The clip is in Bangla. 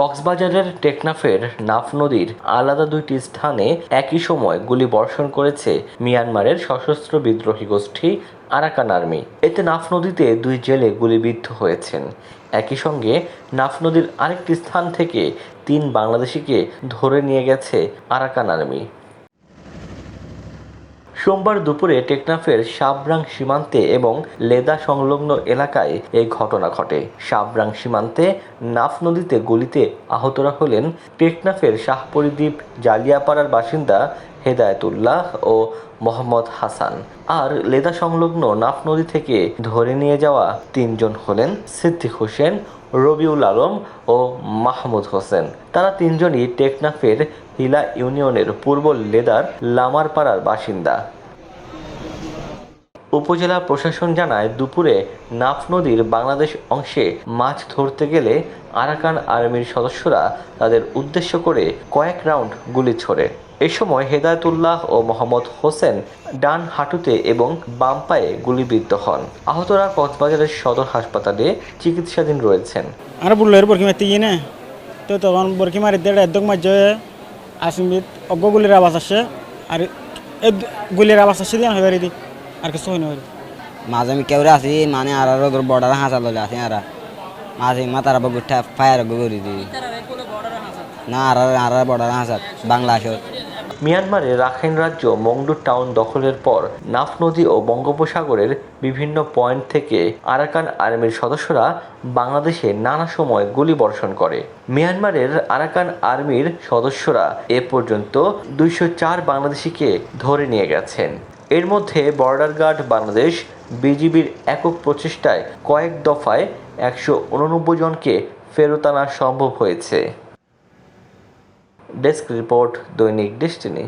কক্সবাজারের টেকনাফের নাফ নদীর আলাদা দুইটি স্থানে একই সময় গুলি বর্ষণ করেছে মিয়ানমারের সশস্ত্র বিদ্রোহী গোষ্ঠী আরাকান আর্মি। এতে নাফ নদীতে দুই জেলে গুলিবিদ্ধ হয়েছেন। একই সঙ্গে নাফ নদীর আরেকটি স্থান থেকে তিন বাংলাদেশিকে ধরে নিয়ে গেছে আরাকান আর্মি। সোমবার দুপুরে টেকনাফের সাবরাং সীমান্তে এবং লেদা সংলগ্ন এলাকায় এই ঘটনা ঘটে। সাবরাং সীমান্তে নাফ নদীতে গুলিতে আহতরা হলেন টেকনাফের শাহপরিদ্বীপ জালিয়াপাড়ার বাসিন্দা হেদায়েতুল্লাহ ও মোহাম্মদ হাসান। আর লেদা সংলগ্ন নাফ নদী থেকে ধরে নিয়ে যাওয়া তিনজন হলেন সিদ্দিক হোসেন, রবিউল আলম ও মাহমুদ হোসেন। তারা তিনজনই টেকনাফের হিলা ইউনিয়নের পূর্ব লেদার লামারপাড়ার বাসিন্দা। উপজেলা প্রশাসন জানায়, দুপুরে নাফ নদীর বাংলাদেশ অংশে মাছ ধরতে গেলে আরাকান আর্মির সদস্যরা তাদের উদ্দেশ্য করে কয়েক রাউন্ড গুলি ছোড়ে। এ সময় হেদায়তুল্লাহ ও মোহাম্মদ হোসেন ডান হাঁটুতে এবং বাম পায়ে গুলিবিদ্ধ হন। আহতরা কক্সবাজারের সদর হাসপাতালে চিকিৎসাধীন রয়েছেন। আর বুলের বরকি মারতে গিয়ে তো তখন বরকি মারি দেড় একদম মাঝে আসিমিত অজ্ঞ গুলির আওয়াজ আসে, আর গুলির আওয়াজ আসে দিয়ে হয়ে আর কিছু হয় না মাঝে আমি কেউ আছি মানে আর বর্ডার হাঁচা ললে আছি আর। মাঝে মাতার গুঠা ফায়ার করি দি না আর আর বর্ডার হাঁচা বাংলা আসর মিয়ানমারের রাখাইন রাজ্য মংডু টাউন দখলের পর নাফ নদী ও বঙ্গোপসাগরের বিভিন্ন পয়েন্ট থেকে আরাকান আর্মির সদস্যরা বাংলাদেশে নানা সময় গুলি বর্ষণ করে। মিয়ানমারের আরাকান আর্মির সদস্যরা এ পর্যন্ত দুইশো চার বাংলাদেশিকে ধরে নিয়ে গেছেন। এর মধ্যে বর্ডার গার্ড বাংলাদেশ বিজিবির একক প্রচেষ্টায় কয়েক দফায় একশো উননব্বই জনকে ফেরত আনা সম্ভব হয়েছে। ডেস্ক রিপোর্ট দৈনিক ডেস্টিনি।